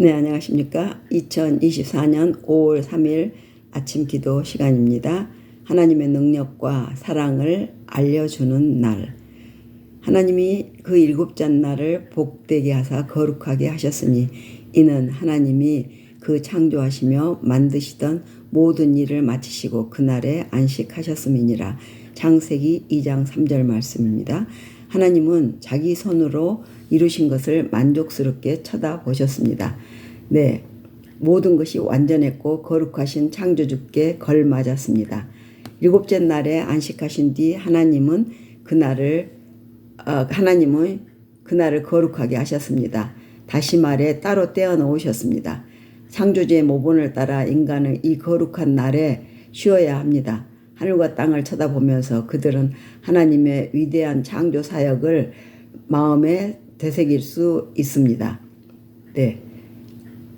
네, 안녕하십니까. 2024년 5월 3일 아침 기도 시간입니다. 하나님의 능력과 사랑을 알려주는 날. 하나님이 그 일곱째 날을 복되게 하사 거룩하게 하셨으니 이는 하나님이 그 창조하시며 만드시던 모든 일을 마치시고 그날에 안식하셨음이니라. 창세기 2장 3절 말씀입니다. 하나님은 자기 손으로 이루신 것을 만족스럽게 쳐다보셨습니다. 네. 모든 것이 완전했고 거룩하신 창조주께 걸맞았습니다. 일곱째 날에 안식하신 뒤 하나님은 그날을 어, 하나님은 그날을 거룩하게 하셨습니다. 다시 말해 따로 떼어 놓으셨습니다. 창조주의 모본을 따라 인간은 이 거룩한 날에 쉬어야 합니다. 하늘과 땅을 쳐다보면서 그들은 하나님의 위대한 창조 사역을 마음에 되새길 수 있습니다. 네.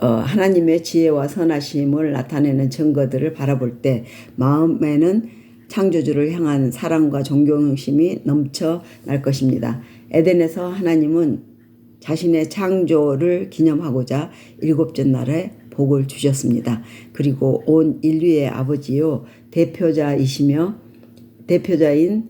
어, 하나님의 지혜와 선하심을 나타내는 증거들을 바라볼 때 마음에는 창조주를 향한 사랑과 존경심이 넘쳐날 것입니다. 에덴에서 하나님은 자신의 창조를 기념하고자 일곱째 날에 복을 주셨습니다. 그리고 온 인류의 아버지요 대표자이시며 대표자인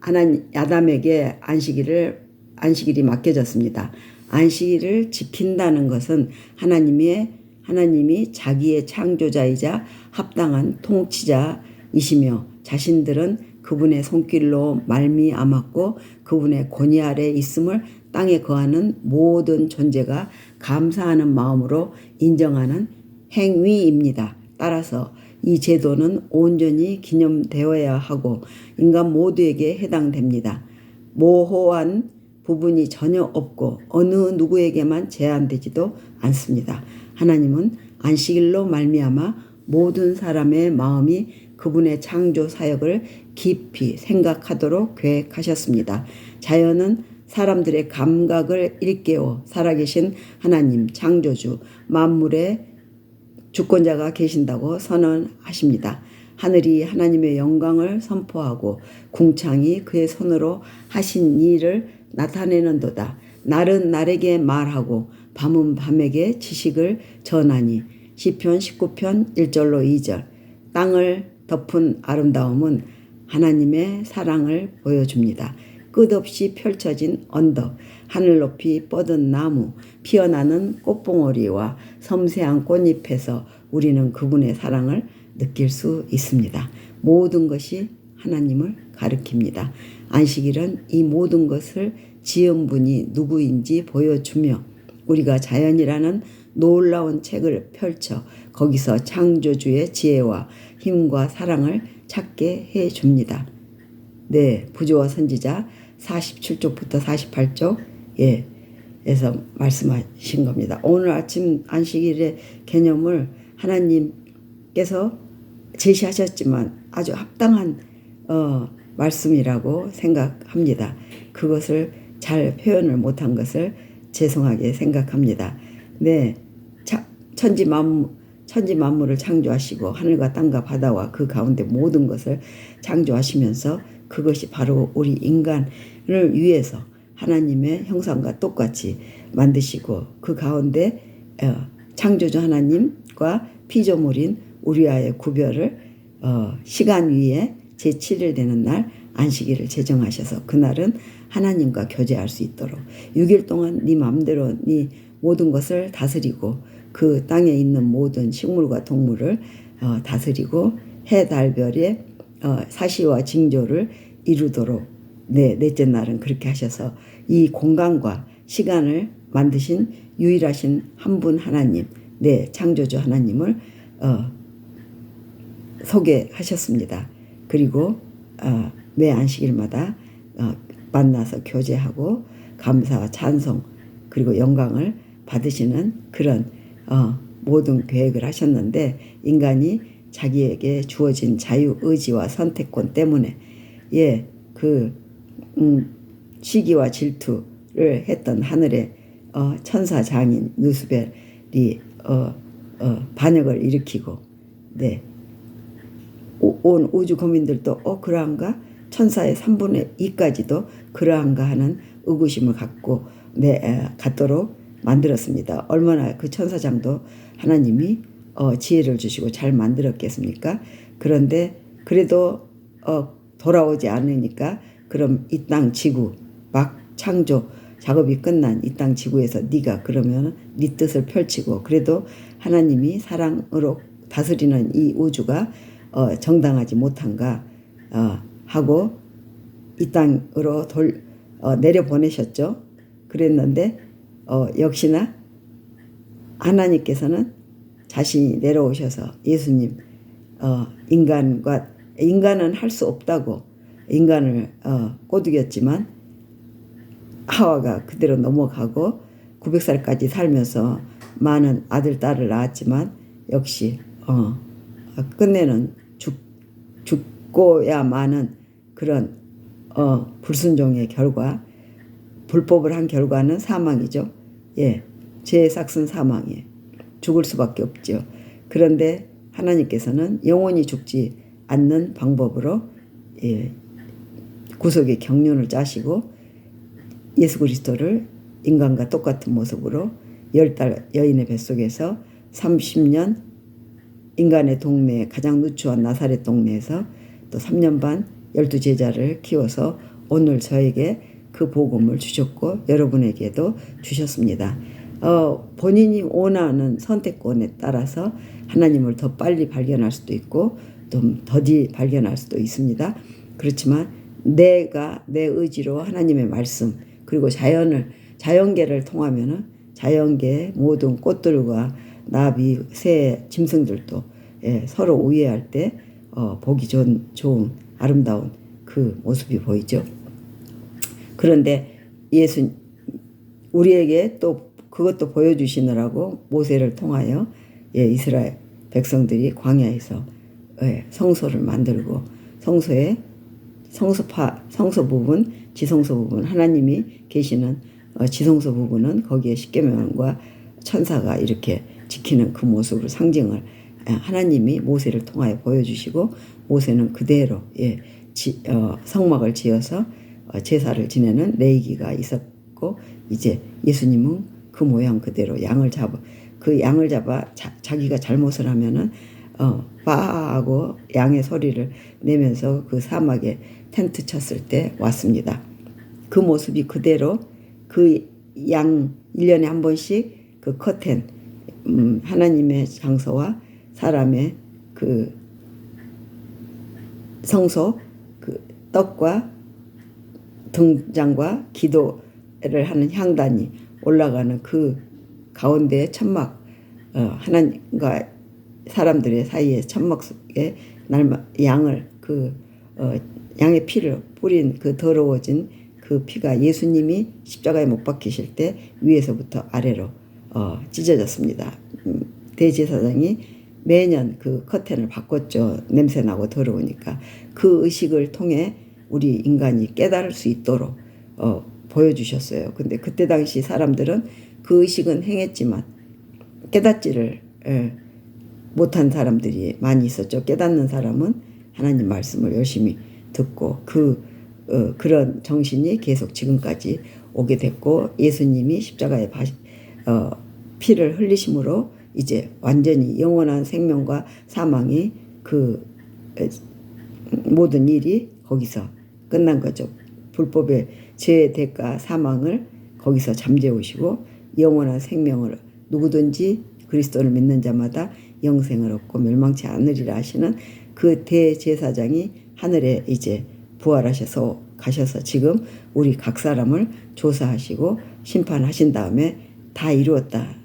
하나님 아담에게 안식일을 안식일이 맡겨졌습니다. 안식일을 지킨다는 것은 하나님의 하나님이 자기의 창조자이자 합당한 통치자이시며 자신들은 그분의 손길로 말미암았고 그분의 권위 아래 있음을 땅에 거하는 모든 존재가 감사하는 마음으로 인정하는 행위입니다. 따라서 이 제도는 온전히 기념되어야 하고 인간 모두에게 해당됩니다. 모호한 부분이 전혀 없고 어느 누구에게만 제한되지도 않습니다. 하나님은 안식일로 말미암아 모든 사람의 마음이 그분의 창조 사역을 깊이 생각하도록 계획하셨습니다. 자연은 사람들의 감각을 일깨워 살아계신 하나님 창조주 만물의 주권자가 계신다고 선언하십니다. 하늘이 하나님의 영광을 선포하고 궁창이 그의 손으로 하신 일을 나타내는도다. 날은 날에게 말하고 밤은 밤에게 지식을 전하니 시편 19편 1절로 2절 땅을 덮은 아름다움은 하나님의 사랑을 보여줍니다. 끝없이 펼쳐진 언덕, 하늘 높이 뻗은 나무, 피어나는 꽃봉오리와 섬세한 꽃잎에서 우리는 그분의 사랑을 느낄 수 있습니다. 모든 것이 하나님을 가리킵니다. 안식일은 이 모든 것을 지은 분이 누구인지 보여주며 우리가 자연이라는 놀라운 책을 펼쳐 거기서 창조주의 지혜와 힘과 사랑을 찾게 해 줍니다. 네, 부조와 선지자 47쪽부터 48쪽 예, 에서 말씀하신 겁니다. 오늘 아침 안식일의 개념을 하나님께서 제시하셨지만 아주 합당한 어, 말씀이라고 생각합니다. 그것을 잘 표현을 못한 것을 죄송하게 생각합니다. 네, 천지 만물, 천지 만물을 창조하시고 하늘과 땅과 바다와 그 가운데 모든 것을 창조하시면서 그것이 바로 우리 인간을 위해서 하나님의 형상과 똑같이 만드시고 그 가운데 어, 창조주 하나님과 피조물인 우리와의 구별을 어, 시간 위에 제7일 되는 날 안식일을 제정하셔서 그날은 하나님과 교제할 수 있도록 6일 동안 네 마음대로 네 모든 것을 다스리고 그 땅에 있는 모든 식물과 동물을 어, 다스리고 해, 달, 별의 어, 사시와 징조를 이루도록 네, 넷째 날은 그렇게 하셔서 이 공간과 시간을 만드신 유일하신 한 분 하나님, 네, 창조주 하나님을 어, 소개하셨습니다. 그리고 어, 매 안식일마다 어, 만나서 교제하고 감사와 찬송 그리고 영광을 받으시는 그런 어, 모든 계획을 하셨는데 인간이 자기에게 주어진 자유 의지와 선택권 때문에 예, 그 음, 시기와 질투를 했던 하늘의 어, 천사 장인 누스벨이 어, 어, 반역을 일으키고 네. 오, 온 우주 거민들도 어 그러한가 천사의 3분의 2까지도 그러한가 하는 의구심을 갖고 네, 갖도록 만들었습니다. 얼마나 그 천사장도 하나님이 어, 지혜를 주시고 잘 만들었겠습니까? 그런데 그래도 어, 돌아오지 않으니까 그럼 이 땅 지구 막 창조 작업이 끝난 이 땅 지구에서 네가 그러면 네 뜻을 펼치고 그래도 하나님이 사랑으로 다스리는 이 우주가 어, 정당하지 못한가 어, 하고 이 땅으로 돌 어, 내려 보내셨죠. 그랬는데 어, 역시나 하나님께서는 자신이 내려오셔서 예수님 어, 인간과 인간은 할 수 없다고 인간을 어, 꼬드겼지만 하와가 그대로 넘어가고 900살까지 살면서 많은 아들 딸을 낳았지만 역시 어, 끝내는 죽, 죽고야 마는 그런 어, 불순종의 결과 불법을 한 결과는 사망이죠. 예, 죄의 삭슨 사망이에요. 죽을 수밖에 없죠. 그런데 하나님께서는 영원히 죽지 않는 방법으로 예, 구속의 경륜을 짜시고 예수 그리스도를 인간과 똑같은 모습으로 열 달 여인의 뱃속에서 30년 인간의 동네 가장 누추한 나사렛 동네에서 또 3년 반 열두 제자를 키워서 오늘 저에게 그 복음을 주셨고 여러분에게도 주셨습니다. 어, 본인이 원하는 선택권에 따라서 하나님을 더 빨리 발견할 수도 있고 좀 더디 발견할 수도 있습니다. 그렇지만 내가 내 의지로 하나님의 말씀 그리고 자연을 자연계를 통하면은 자연계 모든 꽃들과 나비, 새, 짐승들도 예, 서로 우애할 때 어, 보기 좋은, 좋은 아름다운 그 모습이 보이죠. 그런데 예수 우리에게 또 그것도 보여주시느라고 모세를 통하여 예, 이스라엘 백성들이 광야에서 예, 성소를 만들고 성소에 성소파 성소 부분 지성소 부분 하나님이 계시는 어, 지성소 부분은 거기에 십계명과 천사가 이렇게 지키는 그 모습으로 상징을 예, 하나님이 모세를 통하여 보여주시고 모세는 그대로 예, 지, 어, 성막을 지어서 어, 제사를 지내는 레이기가 있었고 이제 예수님은 그 모양 그대로 양을 잡아 그 양을 잡아 자, 자기가 잘못을 하면은 어, 빠하고 양의 소리를 내면서 그 사막에 텐트 쳤을 때 왔습니다. 그 모습이 그대로 그 양 1년에 한 번씩 그 커튼 음, 하나님의 장소와 사람의 그 성소 그 떡과 등장과 기도를 하는 향단이 올라가는 그 가운데 천막 어, 하나님과 사람들의 사이에 천막 속에 날마 양을 그 어, 양의 피를 뿌린 그 더러워진 그 피가 예수님이 십자가에 못 박히실 때 위에서부터 아래로 어, 찢어졌습니다. 음, 대제사장이 매년 그 커튼을 바꿨죠. 냄새 나고 더러우니까 그 의식을 통해 우리 인간이 깨달을 수 있도록 어, 보여주셨어요. 근데 그때 당시 사람들은 그 의식은 행했지만 깨닫지를 예, 못한 사람들이 많이 있었죠. 깨닫는 사람은 하나님 말씀을 열심히 듣고 그 어, 그런 정신이 계속 지금까지 오게 됐고 예수님이 십자가에 바, 어, 피를 흘리심으로 이제 완전히 영원한 생명과 사망이 그 에, 모든 일이 거기서 끝난 거죠. 불법의 죄의 대가 사망을 거기서 잠재우시고 영원한 생명을 누구든지 그리스도를 믿는 자마다 영생을 얻고 멸망치 않으리라 하시는 그 대제사장이 하늘에 이제 부활하셔서 가셔서 지금 우리 각 사람을 조사하시고 심판하신 다음에 다 이루었다.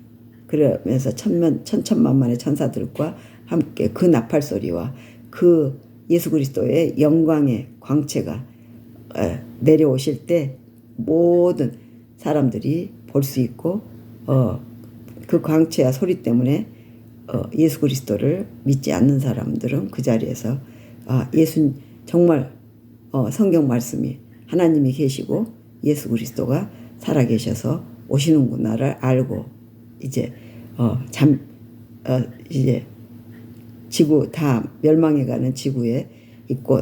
그러면서 천만 천천만만의 천사들과 함께 그 나팔 소리와 그 예수 그리스도의 영광의 광채가 내려오실 때 모든 사람들이 볼 수 있고 어, 그 광채와 소리 때문에 어, 예수 그리스도를 믿지 않는 사람들은 그 자리에서 아, 예수 정말 어, 성경 말씀이 하나님이 계시고 예수 그리스도가 살아 계셔서 오시는구나를 알고 이제 어, 잠 어, 이제 지구 다 멸망해가는 지구에 있고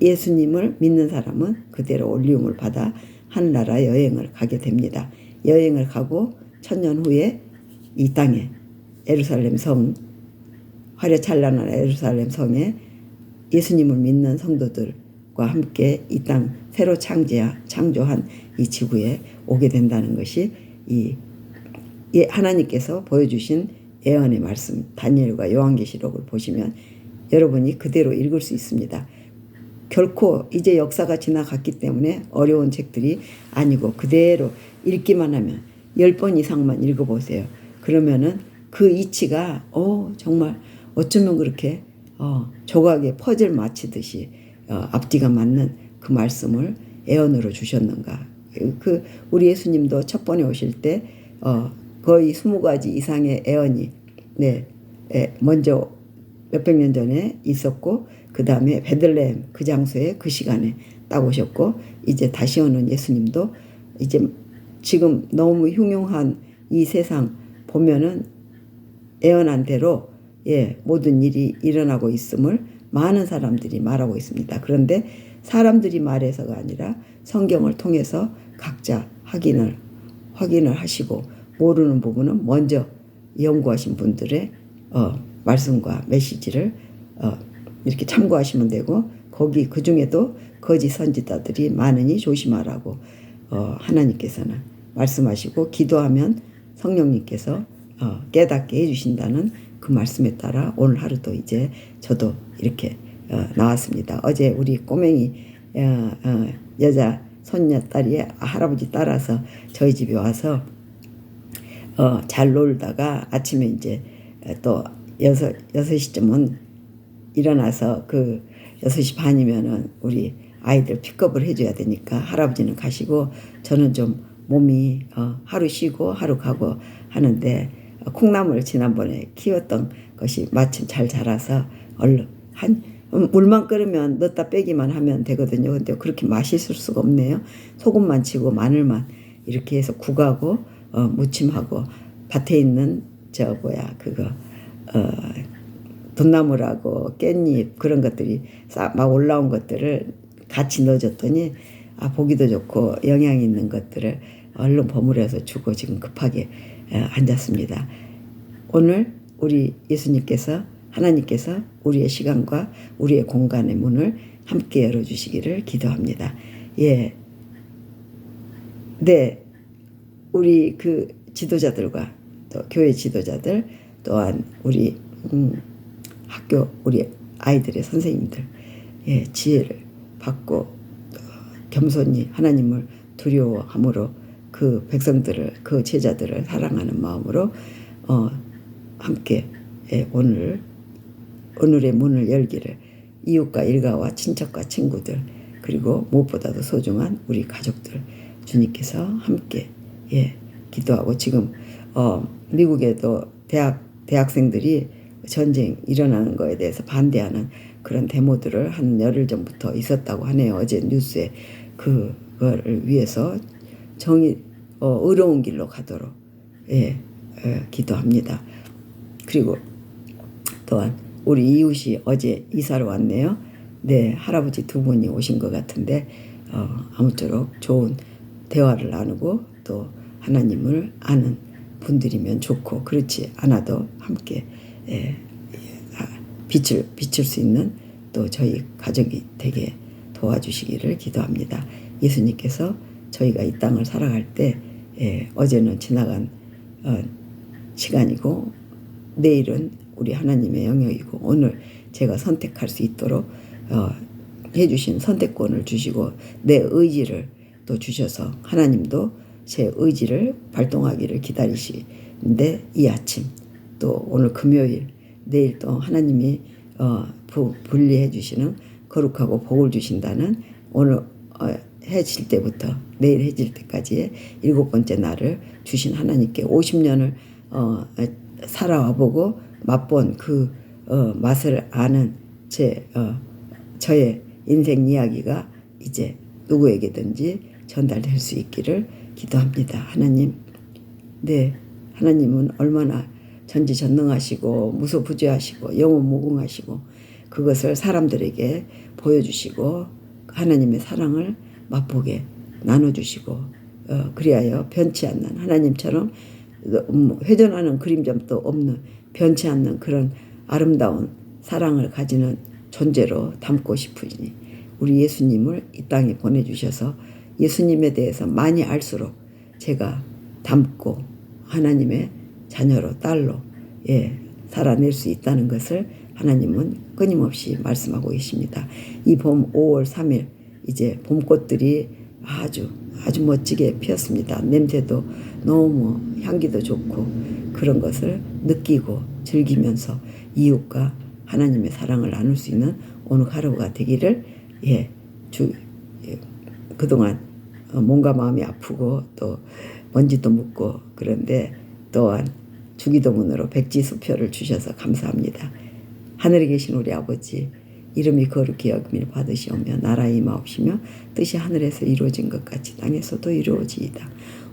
예수님을 믿는 사람은 그대로 올리움을 받아 하늘나라 여행을 가게 됩니다. 여행을 가고 천년 후에 이 땅에 예루살렘 성 화려찬란한 예루살렘 성에 예수님을 믿는 성도들과 함께 이 땅 새로 창지하, 창조한 이 지구에 오게 된다는 것이 이 예, 하나님께서 보여주신 예언의 말씀 다니엘과 요한계시록을 보시면 여러분이 그대로 읽을 수 있습니다. 결코 이제 역사가 지나갔기 때문에 어려운 책들이 아니고 그대로 읽기만 하면 열번 이상만 읽어보세요. 그러면은 그 이치가 어 정말 어쩌면 그렇게 어 조각에 퍼즐 맞히듯이 어, 앞뒤가 맞는 그 말씀을 애언으로 주셨는가. 그 우리 예수님도 첫 번에 오실 때 어, 거의 스무 가지 이상의 애언이 네 에, 먼저 몇백 년 전에 있었고 그 다음에 베들레헴 그 장소에 그 시간에 딱 오셨고 이제 다시 오는 예수님도 이제 지금 너무 흉흉한 이 세상 보면은 애언한 대로 예 모든 일이 일어나고 있음을 많은 사람들이 말하고 있습니다. 그런데 사람들이 말해서가 아니라 성경을 통해서 각자 확인을 확인을 하시고 모르는 부분은 먼저 연구하신 분들의 어, 말씀과 메시지를 어, 이렇게 참고하시면 되고 거기 그 중에도 거짓 선지자들이 많으니 조심하라고 어, 하나님께서는 말씀하시고 기도하면 성령님께서 어, 깨닫게 해주신다는 그 말씀에 따라 오늘 하루도 이제 저도 이렇게 어, 나왔습니다. 어제 우리 꼬맹이 어, 어, 여자 손녀 딸이 할아버지 따라서 저희 집에 와서 어, 잘 놀다가 아침에 이제 또 여섯 여섯 시쯤은 일어나서 그 여섯 시 반이면은 우리 아이들 픽업을 해줘야 되니까 할아버지는 가시고 저는 좀 몸이 어, 하루 쉬고 하루 가고 하는데 어, 콩나물 지난번에 키웠던 것이 마침 잘 자라서 얼른 한 음, 물만 끓으면 넣다 빼기만 하면 되거든요. 근데 그렇게 맛있을 수가 없네요. 소금만 치고 마늘만 이렇게 해서 국하고 어, 무침하고 밭에 있는 저 뭐야 그거 어, 돈나물하고 깻잎 그런 것들이 싹 막 올라온 것들을 같이 넣어줬더니 아 보기도 좋고 영양 있는 것들을 얼른 버무려서 주고 지금 급하게 어, 앉았습니다. 오늘 우리 예수님께서 하나님께서 우리의 시간과 우리의 공간의 문을 함께 열어주시기를 기도합니다. 예. 네. 우리 그 지도자들과 또 교회 지도자들 또한 우리 음, 학교 우리 아이들의 선생님들 예, 지혜를 받고 어, 겸손히 하나님을 두려워함으로 그 백성들을 그 제자들을 사랑하는 마음으로 어, 함께 예, 오늘 오늘의 문을 열기를 이웃과 일가와 친척과 친구들 그리고 무엇보다도 소중한 우리 가족들 주님께서 함께 예 기도하고 지금 어 미국에도 대학 대학생들이 전쟁 일어나는 거에 대해서 반대하는 그런 데모들을 한 열흘 전부터 있었다고 하네요. 어제 뉴스에 그거를 위해서 정의 어, 의로운 길로 가도록 예, 예 기도합니다. 그리고 또한 우리 이웃이 어제 이사를 왔네요. 네, 할아버지 두 분이 오신 것 같은데 어, 아무쪼록 좋은 대화를 나누고 또 하나님을 아는 분들이면 좋고 그렇지 않아도 함께 예, 예, 아, 빛을 비출 수 있는 또 저희 가족이 되게 도와주시기를 기도합니다. 예수님께서 저희가 이 땅을 살아갈 때 예, 어제는 지나간 어, 시간이고 내일은 우리 하나님의 영역이고 오늘 제가 선택할 수 있도록 어, 해주신 선택권을 주시고 내 의지를 또 주셔서 하나님도 제 의지를 발동하기를 기다리시는데 이 아침 또 오늘 금요일 내일 또 하나님이 어, 부, 분리해 주시는 거룩하고 복을 주신다는 오늘 어, 해질 때부터 내일 해질 때까지의 일곱 번째 날을 주신 하나님께 50년을 어, 살아와 보고 맛본 그 어, 맛을 아는 제 어, 저의 인생 이야기가 이제 누구에게든지 전달될 수 있기를 기도합니다. 하나님, 네, 하나님은 얼마나 전지전능하시고 무소부지하시고 영원무궁하시고 그것을 사람들에게 보여주시고 하나님의 사랑을 맛보게 나눠주시고 어, 그리하여 변치 않는 하나님처럼 음, 회전하는 그림자도 없는 변치 않는 그런 아름다운 사랑을 가지는 존재로 담고 싶으니 우리 예수님을 이 땅에 보내주셔서 예수님에 대해서 많이 알수록 제가 담고 하나님의 자녀로 딸로 예 살아낼 수 있다는 것을 하나님은 끊임없이 말씀하고 계십니다. 이 봄 5월 3일 이제 봄꽃들이 아주 아주 멋지게 피었습니다. 냄새도 너무 향기도 좋고 그런 것을 느끼고 즐기면서 이웃과 하나님의 사랑을 나눌 수 있는 오늘 하루가 되기를 예, 주 예, 그동안 어, 몸과 마음이 아프고 또 먼지도 묻고 그런데 또한 주기도문으로 백지수표를 주셔서 감사합니다. 하늘에 계신 우리 아버지 이름이 거룩히 여김을 받으시오며 나라의 임하옵시며 뜻이 하늘에서 이루어진 것 같이 땅에서도 이루어지이다.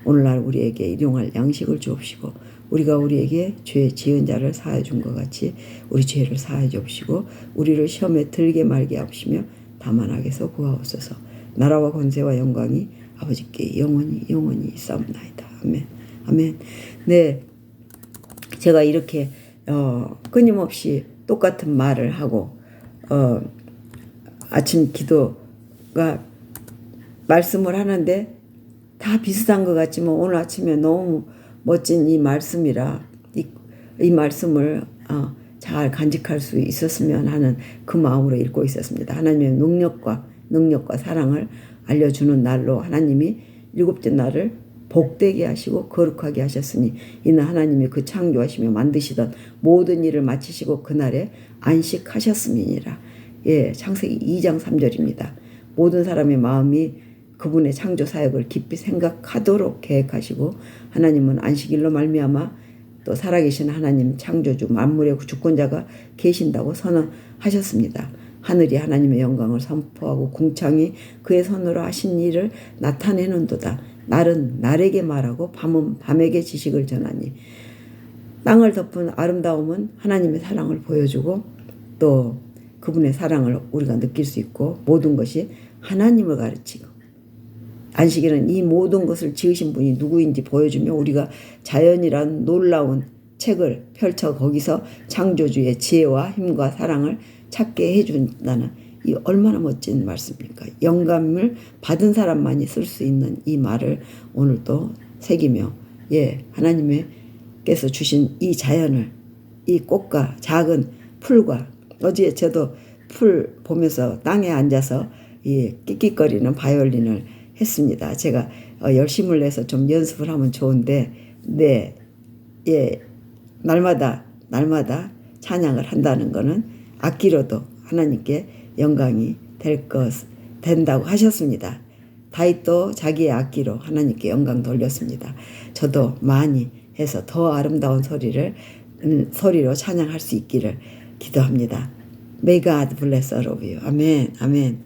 오늘날 우리에게 일용할 양식을 주옵시고 우리가 우리에게 죄 지은 자를 사하여 준 것 같이 우리 죄를 사하여 주옵시고 우리를 시험에 들게 말게 하옵시며 다만 악에서 구하옵소서 나라와 권세와 영광이 아버지께 영원히 영원히 있사옵나이다. 아멘. 아멘. 네. 제가 이렇게 어, 끊임없이 똑같은 말을 하고 어, 아침 기도가 말씀을 하는데 다 비슷한 것 같지만 오늘 아침에 너무 멋진 이 말씀이라 이, 이 말씀을 어, 잘 간직할 수 있었으면 하는 그 마음으로 읽고 있었습니다. 하나님의 능력과 능력과 사랑을 알려주는 날로 하나님이 일곱째 날을 복되게 하시고 거룩하게 하셨으니 이는 하나님이 그 창조하시며 만드시던 모든 일을 마치시고 그날에 안식하셨음이니라. 예, 창세기 2장 3절입니다. 모든 사람의 마음이 그분의 창조 사역을 깊이 생각하도록 계획하시고 하나님은 안식일로 말미암아 또 살아계신 하나님 창조주 만물의 주권자가 계신다고 선언하셨습니다. 하늘이 하나님의 영광을 선포하고 궁창이 그의 손으로 하신 일을 나타내는도다. 날은 날에게 말하고 밤은 밤에게 지식을 전하니 땅을 덮은 아름다움은 하나님의 사랑을 보여주고 또 그분의 사랑을 우리가 느낄 수 있고 모든 것이 하나님을 가르치고 안식일은 이 모든 것을 지으신 분이 누구인지 보여주며 우리가 자연이란 놀라운 책을 펼쳐 거기서 창조주의 지혜와 힘과 사랑을 찾게 해준다는 이 얼마나 멋진 말씀입니까? 영감을 받은 사람만이 쓸 수 있는 이 말을 오늘 또 새기며 예 하나님께서 주신 이 자연을 이 꽃과 작은 풀과 어제 저도 풀 보면서 땅에 앉아서 이 끽끽거리는 바이올린을 했습니다. 제가 어, 열심을 내서 좀 연습을 하면 좋은데 네, 예, 날마다 날마다 찬양을 한다는 것은 악기로도 하나님께 영광이 될 것 된다고 하셨습니다. 다윗도 자기의 악기로 하나님께 영광 돌렸습니다. 저도 많이 해서 더 아름다운 소리를 음, 소리로 찬양할 수 있기를 기도합니다. May God bless all of you. 아멘. 아멘.